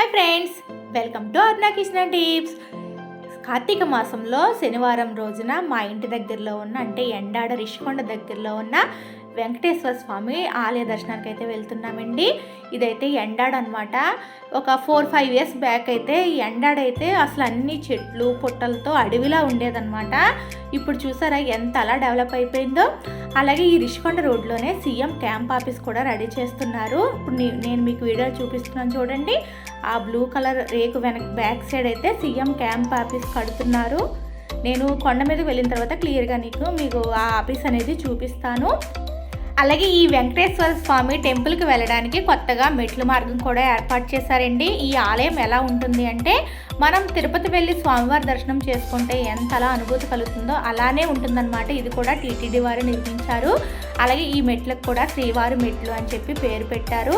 Hi friends welcome to Arna Kishna tips Kartika మాసంలో శనివారం రోజున మా ఇంటి దగ్గరలో ఉన్న అంటే ఎండాడ రిషికొండ దగ్గరలో ఉన్న వెంకటేశ్వర స్వామి ఆలయ దర్శనానికి అయితే వెళ్తున్నామండి. ఇదైతే ఎండాడ్ అనమాట ఒక ఫోర్ ఫైవ్ ఇయర్స్ బ్యాక్ అయితే ఎండాడ్ ఎండాడైతే అసలు అన్ని చెట్లు పుట్టలతో అడవిలా ఉండేదన్నమాట. ఇప్పుడు చూసారా ఎంత అలా డెవలప్ అయిపోయిందో. అలాగే ఈ రిషికొండ రోడ్లోనే సీఎం క్యాంప్ ఆఫీస్ కూడా రెడీ చేస్తున్నారు. ఇప్పుడు నేను మీకు వీడియో చూపిస్తున్నాను చూడండి. ఆ బ్లూ కలర్ రేకు వెనక బ్యాక్ సైడ్ అయితే సీఎం క్యాంప్ ఆఫీస్ కడుతున్నారు. నేను కొండ మీదకి వెళ్ళిన తర్వాత క్లియర్గా నీకు మీకు ఆ ఆఫీస్ అనేది చూపిస్తాను. అలాగే ఈ వెంకటేశ్వర స్వామి టెంపుల్కి వెళ్ళడానికి కొత్తగా మెట్ల మార్గం కూడా ఏర్పాటు చేశారండి. ఈ ఆలయం ఎలా ఉంటుంది అంటే మనం తిరుపతి వెళ్ళి స్వామివారి దర్శనం చేసుకుంటే ఎంత అలా అనుభూతి కలుగుతుందో అలానే ఉంటుందన్నమాట. ఇది కూడా టీటీడీ వారు నిర్మించారు. అలాగే ఈ మెట్లకు కూడా శ్రీవారి మెట్లు అని చెప్పి పేరు పెట్టారు.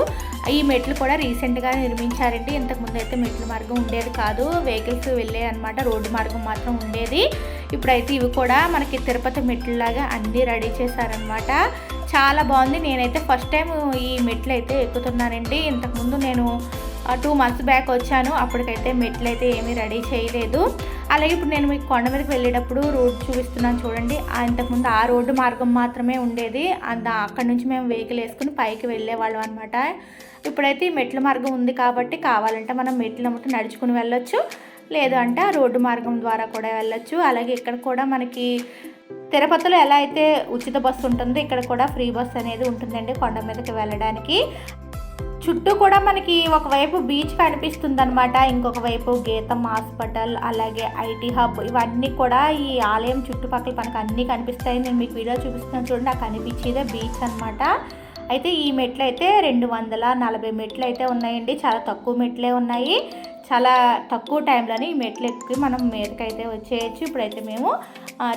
ఈ మెట్లు కూడా రీసెంట్గా నిర్మించారండి. ఇంతకుముందు అయితే మెట్ల మార్గం ఉండేది కాదు. వెహికల్స్ వెళ్ళే అనమాట రోడ్డు మార్గం మాత్రం ఉండేది. ఇప్పుడైతే ఇవి కూడా మనకి తిరుపతి మెట్లులాగా అన్నీ రెడీ చేశారనమాట చాలా బాగుంది. నేనైతే ఫస్ట్ టైం ఈ మెట్లు అయితే ఎక్కుతున్నానండి. ఇంతకుముందు నేను టూ మంత్స్ బ్యాక్ వచ్చాను. అప్పటికైతే మెట్లు అయితే ఏమీ రెడీ చేయలేదు. అలాగే ఇప్పుడు నేను మీకు కొండ మీదకి వెళ్ళేటప్పుడు రోడ్ చూపిస్తున్నాను చూడండి. ఇంతకుముందు ఆ రోడ్డు మార్గం మాత్రమే ఉండేది. అంత అక్కడ నుంచి మేము వెహికల్ వేసుకుని పైకి వెళ్ళేవాళ్ళం అనమాట ఇప్పుడైతే ఈ మెట్ల మార్గం ఉంది కాబట్టి కావాలంటే మనం మెట్లు అమ్మట నడుచుకుని వెళ్ళొచ్చు. లేదు అంటే ఆ రోడ్డు మార్గం ద్వారా కూడా వెళ్ళొచ్చు. అలాగే ఇక్కడ కూడా మనకి తిరుపతిలో ఎలా అయితే ఉచిత బస్సు ఉంటుందో ఇక్కడ కూడా ఫ్రీ బస్ అనేది ఉంటుందండి కొండ మీదకి వెళ్ళడానికి. చుట్టూ కూడా మనకి ఒకవైపు బీచ్ కనిపిస్తుంది అనమాట ఇంకొక వైపు గీతం హాస్పిటల్ అలాగే ఐటీ హబ్ ఇవన్నీ కూడా ఈ ఆలయం చుట్టుపక్కల మనకు అన్నీ కనిపిస్తాయి. నేను మీకు వీడియో చూపిస్తున్నాను చూడండి నాకు కనిపించేదే బీచ్ అనమాట అయితే ఈ మెట్లు అయితే రెండు వందల నలభై మెట్లు అయితే ఉన్నాయండి. చాలా తక్కువ మెట్లే ఉన్నాయి. చాలా తక్కువ టైంలోనే ఈ మెట్లు ఎక్కి మనం మీదకైతే వచ్చేయచ్చు. ఇప్పుడైతే మేము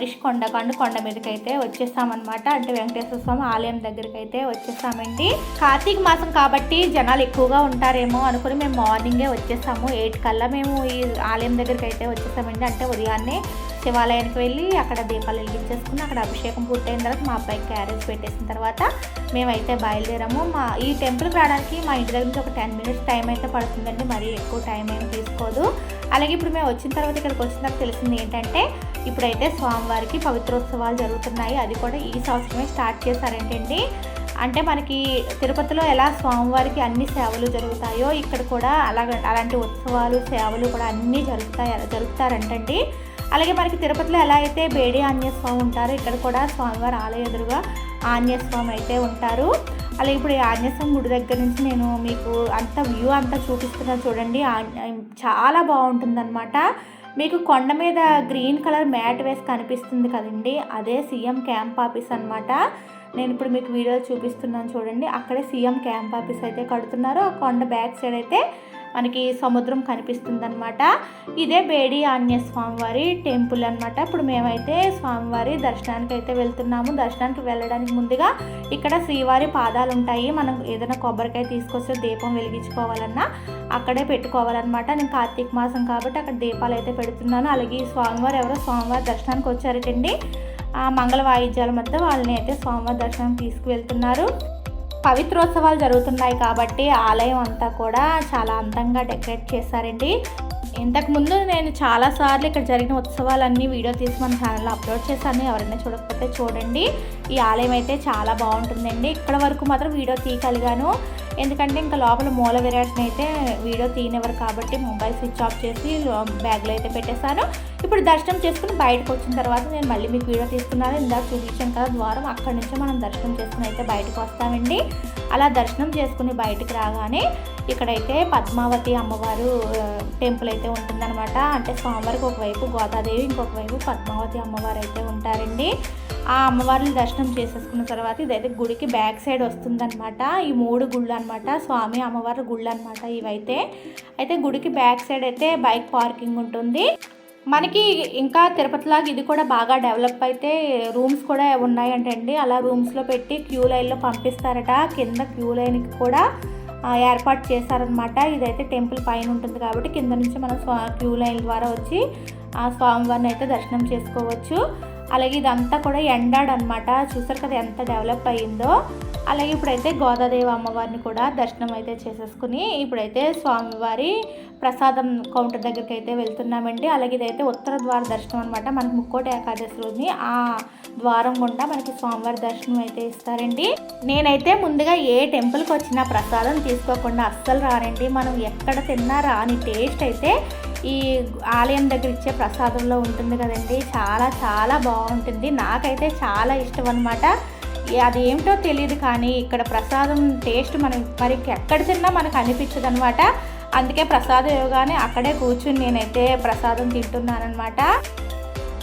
రిషికొండ కొండ కొండ మీదకైతే వచ్చేసామన్నమాట అంటే వెంకటేశ్వర స్వామి ఆలయం దగ్గరికి అయితే వచ్చేసామండి కార్తీక మాసం కాబట్టి జనాలు ఎక్కువగా ఉంటారేమో అనుకుని మేము మార్నింగే వచ్చేసాము ఎయిట్ కల్లా మేము ఈ ఆలయం దగ్గరికి అయితే వచ్చేసామండి అంటే ఉదయాన్నే శివాలయానికి వెళ్ళి అక్కడ దీపాలు వెలిగించేసుకుని అక్కడ అభిషేకం పూర్తయిన తర్వాత మా అబ్బాయికి క్యారేజ్ పెట్టేసిన తర్వాత మేమైతే బయలుదేరాము. మా ఈ టెంపుల్కి రావడానికి మా ఇంటి దగ్గర నుంచి ఒక టెన్ మినిట్స్ టైం అయితే పడుతుందండి. మరీ ఎక్కువ టైం ఏమి తీసుకోదు. అలాగే ఇప్పుడు మేము వచ్చిన తర్వాత ఇక్కడికి వచ్చిన తర్వాత తెలిసింది ఏంటంటే ఇప్పుడైతే స్వామివారికి పవిత్రోత్సవాలు జరుగుతున్నాయి. అది కూడా ఈ సంవత్సరమే స్టార్ట్ చేశారేంటండి. అంటే మనకి తిరుపతిలో ఎలా స్వామివారికి అన్ని సేవలు జరుగుతాయో ఇక్కడ కూడా అలాగ అలాంటి ఉత్సవాలు సేవలు కూడా అన్నీ జరుగుతాయి జరుగుతారంటండి అలాగే మనకి తిరుపతిలో ఎలా అయితే బేడి ఆంజనేయస్వామి ఉంటారో ఇక్కడ కూడా స్వామివారి ఆలయ ఎదురుగా ఆంజనేయస్వామి అయితే ఉంటారు. అలాగే ఇప్పుడు ఈ ఆంజనేయస్వామి గుడి దగ్గర నుంచి నేను మీకు అంత వ్యూ అంతా చూపిస్తున్నా చూడండి. చాలా బాగుంటుందన్నమాట. మీకు కొండ మీద గ్రీన్ కలర్ మ్యాట్ వేసి కనిపిస్తుంది కదండి. అదే సీఎం క్యాంప్ ఆఫీస్ అన్నమాట. నేను ఇప్పుడు మీకు వీడియో చూపిస్తున్నాను చూడండి. అక్కడే సీఎం క్యాంప్ ఆఫీస్ అయితే కడుతున్నారు. ఆ కొండ బ్యాక్ సైడ్ అయితే మనకి సముద్రం కనిపిస్తుంది అనమాట ఇదే బేడి ఆంజనేయ స్వామివారి టెంపుల్ అన్నమాట. ఇప్పుడు మేమైతే స్వామివారి దర్శనానికి అయితే వెళ్తున్నాము. దర్శనానికి వెళ్ళడానికి ముందుగా ఇక్కడ శ్రీవారి పాదాలు ఉంటాయి మనం ఏదైనా కొబ్బరికాయ తీసుకొస్తే దీపం వెలిగించుకోవాలన్నా అక్కడే పెట్టుకోవాలన్నమాట. నేను కార్తీక మాసం కాబట్టి అక్కడ దీపాలు అయితే పెడుతున్నాను. అలాగే ఈ స్వామివారు ఎవరో స్వామివారి దర్శనానికి వచ్చారటండి. ఆ మంగళ వాయిద్యాల మధ్య వాళ్ళని అయితే స్వామివారి దర్శనం తీసుకువెళ్తున్నారు. పవిత్రోత్సవాలు జరుగుతున్నాయి కాబట్టి ఆలయం అంతా కూడా చాలా అందంగా డెకరేట్ చేశారండి. ఇంతకుముందు నేను చాలాసార్లు ఇక్కడ జరిగిన ఉత్సవాలన్నీ వీడియో తీసి మన ఛానల్లో అప్లోడ్ చేశాను. ఎవరైనా చూడకపోతే చూడండి. ఈ ఆలయం అయితే చాలా బాగుంటుందండి. ఇక్కడ వరకు మాత్రం వీడియో తీయగలిగాను. ఎందుకంటే ఇంకా లోపల మూల విరాట్ని అయితే వీడియో తీయనివ్వరు కాబట్టి మొబైల్ స్విచ్ ఆఫ్ చేసి బ్యాగ్లో అయితే పెట్టేశాను. ఇప్పుడు దర్శనం చేసుకుని బయటకు వచ్చిన తర్వాత నేను మళ్ళీ మీకు వీడియో తీస్తున్నాను. ఇందాక చూపించాను కదా ద్వారం అక్కడి నుంచే మనం దర్శనం చేసుకుని అయితే బయటకు వస్తామండి. అలా దర్శనం చేసుకుని బయటకు రాగానే ఇక్కడైతే పద్మావతి అమ్మవారు టెంపుల్ అయితే ఉంటుందన్నమాట. అంటే స్వామివారికి ఒకవైపు గోదాదేవి ఇంకొక వైపు పద్మావతి అమ్మవారు అయితే ఉంటారండి. ఆ అమ్మవారిని దర్శనం చేసేసుకున్న తర్వాత ఇదైతే గుడికి బ్యాక్ సైడ్ వస్తుందన్నమాట. ఈ మూడు గుళ్ళు అనమాట స్వామి అమ్మవారి గుళ్ళు అనమాట ఇవైతే. అయితే గుడికి బ్యాక్ సైడ్ అయితే బైక్ పార్కింగ్ ఉంటుంది. మనకి ఇంకా తిరుపతిలాగా ఇది కూడా బాగా డెవలప్ అయితే రూమ్స్ కూడా ఉన్నాయంటండి. అలా రూమ్స్లో పెట్టి క్యూ లైన్లో పంపిస్తారట. కింద క్యూ లైన్కి కూడా ఏర్పాటు చేశారనమాట ఇదైతే టెంపుల్ పైన ఉంటుంది కాబట్టి కింద నుంచి మనం స్వా క్యూ లైన్ ద్వారా వచ్చి ఆ స్వామివారిని అయితే దర్శనం చేసుకోవచ్చు. అలాగే ఇదంతా కూడా ఎండాడ్ అనమాట చూసారు కదా ఎంత డెవలప్ అయ్యిందో. అలాగే ఇప్పుడైతే గోదాదేవి అమ్మవారిని కూడా దర్శనం అయితే చేసేసుకుని ఇప్పుడైతే స్వామివారి ప్రసాదం కౌంటర్ దగ్గరికి అయితే వెళ్తున్నామండి. అలాగే ఇదైతే ఉత్తర ద్వార దర్శనం అనమాట మనకి ముక్కోటి ఏకాదశి రోజుని ఆ ద్వారం గుండా మనకి స్వామివారి దర్శనం అయితే ఇస్తారండి. నేనైతే ముందుగా ఏ టెంపుల్కి వచ్చినా ప్రసాదం తీసుకోకుండా అస్సలు రానండి. మనం ఎక్కడ తిన్నా రాని టేస్ట్ అయితే ఈ ఆలయం దగ్గర ఇచ్చే ప్రసాదంలో ఉంటుంది కదండి. చాలా చాలా బాగుంటుంది. నాకైతే చాలా ఇష్టం అనమాట అది ఏమిటో తెలియదు కానీ ఇక్కడ ప్రసాదం టేస్ట్ మనం మరి ఎక్కడ తిన్నా మనకు అనిపించదు అనమాట అందుకే ప్రసాదం ఇవ్వగానే అక్కడే కూర్చుని నేనైతే ప్రసాదం తింటున్నానమాట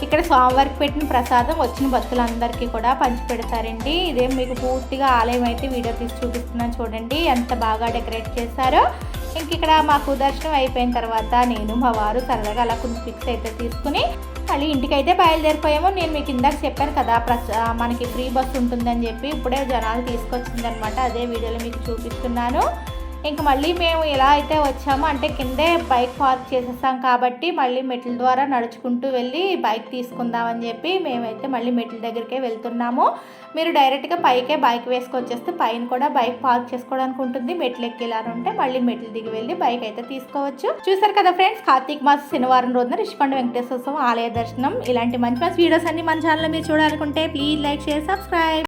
ఇక్కడ స్వామివారికి పెట్టిన ప్రసాదం వచ్చిన భక్తులందరికీ కూడా పంచిపెడతారండి. ఇదే మీకు పూర్తిగా ఆలయం అయితే వీడియో తీసి చూపిస్తున్నాను చూడండి. ఎంత బాగా డెకరేట్ చేశారో. ఇంక ఇక్కడ మాకు దర్శనం అయిపోయిన తర్వాత నేను మా వారు సరదాగా అలా కొన్ని పిక్స్ అయితే తీసుకుని మళ్ళీ ఇంటికి అయితే బయలుదేరిపోయాము. నేను మీకు ఇందాక చెప్పాను కదా మనకి ఫ్రీ బస్సు ఉంటుందని చెప్పి ఇప్పుడే జనాలు తీసుకొచ్చిందనమాట అదే వీడియోలో మీకు చూపిస్తున్నాను. ఇంక మళ్ళీ మేము ఎలా అయితే వచ్చామో. అంటే కిందే బైక్ పార్క్ చేసేసాం కాబట్టి మళ్ళీ మెట్ల ద్వారా నడుచుకుంటూ వెళ్ళి బైక్ తీసుకుందామని చెప్పి మేమైతే మళ్ళీ మెట్ల దగ్గరికే వెళ్తున్నాము. మీరు డైరెక్ట్గా పైకే బైక్ వేసుకొచ్చేస్తే పైన కూడా బైక్ పార్క్ చేసుకోవడానికి ఉంటుంది. మెట్లు ఎక్కేలానుంటే మళ్ళీ మెట్లు దిగి వెళ్ళి బైక్ అయితే తీసుకోవచ్చు. చూసారు కదా ఫ్రెండ్స్? కార్తీక మాస శనివారం రోజున రిషికొండ వెంకటేశ్వర స్వామి ఆలయ దర్శనం. ఇలాంటి మంచి మంచి వీడియోస్ అన్ని మన ఛానల్లో మీరు చూడాలనుకుంటే ప్లీజ్ లైక్ షేర్ సబ్స్క్రైబ్.